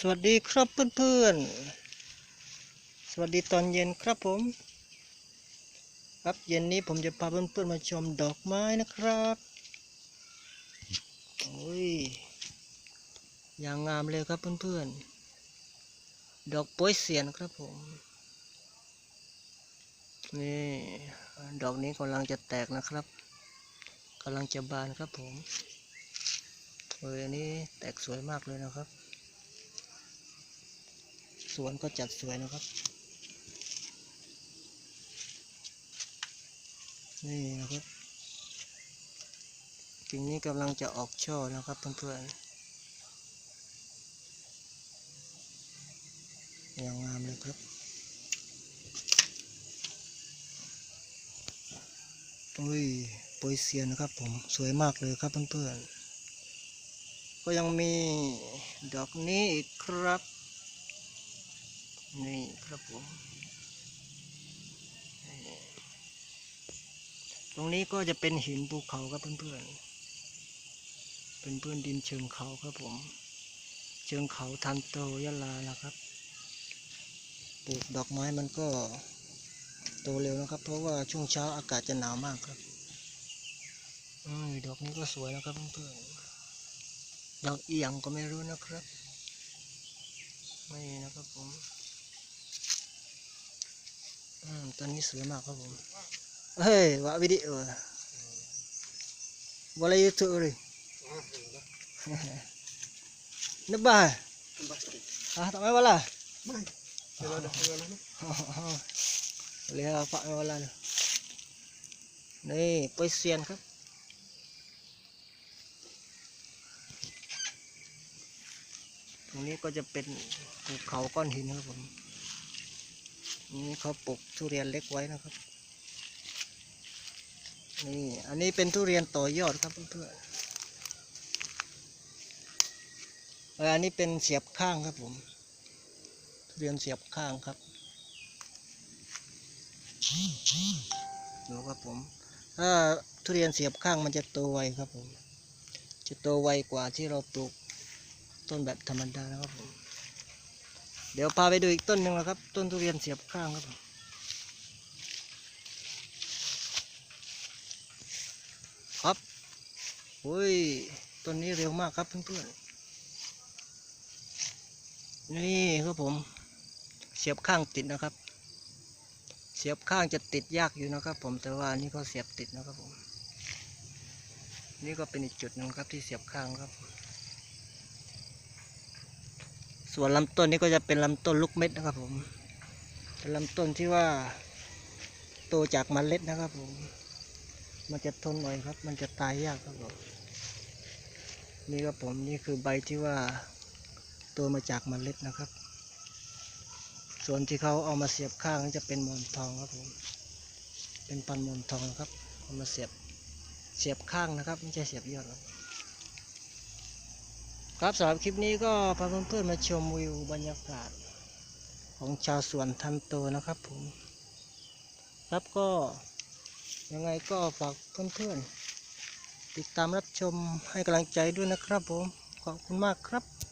สวัสดีครับเพื่อนๆ สวัสดีตอนเย็นครับผม ครับเย็นนี้ผมจะพาเพื่อนๆมาชมดอกไม้นะครับโอ้ยอย่างงามเลยครับเพื่อนๆ ดอกโป้ยเสียนครับผม นี่ ดอกนี้กำลังจะแตกนะครับกำลังจะบานครับผมเอ้ยอันนี้แตกสวยมากเลยนะครับ สวนก็จัดสวยนะครับ นี่นะครับกิ่งนี้กำลังจะออกช่อนะครับเพื่อนๆอย่างงามเลยครับ อุ้ยโปยเซียนนะครับผมสวยมากเลยครับเพื่อนๆก็ยังมีดอกนี้อีกครับ นี่ครับผม ตรงนี้ก็จะเป็นหินภูเขาครับเพื่อนๆ เป็นพื้นดินเชิงเขาครับผม เชิงเขาทันโตยะลานะครับ ปลูกดอกไม้มันก็โตเร็วนะครับ เพราะว่าช่วงเช้าอากาศจะหนาวมากครับอืมดอกนี้ก็สวยนะครับเพื่อนๆดอกเอียงก็ไม่รู้นะครับ ไม่นะครับผม อืมตอนนี้สวยมากครับผม เฮ้ยวะวิดีโอวะเลยยูทูบเลยนึกบ้าอะทำไมวะล่ะ Kalau dah kalau dah. เรียกปะไม่วะล่ะนี่โปยเซียนครับตรงนี้ก็จะเป็นภูเขาก้อนหินครับผม นี่เขาปลูกทุเรียนเล็กไว้นะครับ นี่ อันนี้เป็นทุเรียนต่อยอดครับเพื่อนๆเอออันนี้เป็นเสียบข้างครับผม ทุเรียนเสียบข้างครับ ดูครับผม ถ้าทุเรียนเสียบข้างมันจะโตไวครับผม จะโตไวกว่าที่เราปลูกต้นแบบธรรมดานะครับผม เดี๋ยวพาไปดูอีกต้นหนึ่งนะครับ ต้นทุเรียนเสียบข้างครับผมครับโอ้ยต้นนี้เร็วมากครับเพื่อนๆนี่ครับผมเสียบข้างติดนะครับ เสียบข้างจะติดยากอยู่นะครับ ผมแต่ว่านี่ก็เสียบติดนะครับผม นี่ก็เป็นอีกจุดหนึ่งครับที่เสียบข้างครับ ส่วนลำต้นนี้ก็จะเป็นลำต้นลูกเม็ดนะครับผมเป็นลำต้นที่ว่าโตจากเมล็ดนะครับผม มันจะทนหน่อยครับ มันจะตายยากครับผมนี่ครับผมนี่คือใบที่ว่าโตมาจากเมล็ดนะครับ ส่วนที่เขาเอามาเสียบข้างนี่จะเป็นมอนทองครับผม เป็นพันมอนทองครับเอามาเสียบเสียบข้างนะครับ ไม่ใช่เสียบยอดครับ ครับสำหรับคลิปนี้ก็พาเพื่อนๆมาชมวิวบรรยากาศ ของชาวสวนทันโตนะครับผม ครับก็ยังไงก็ฝากเพื่อนๆติดตามรับชมให้กำลังใจด้วยนะครับผม ขอบคุณมากครับ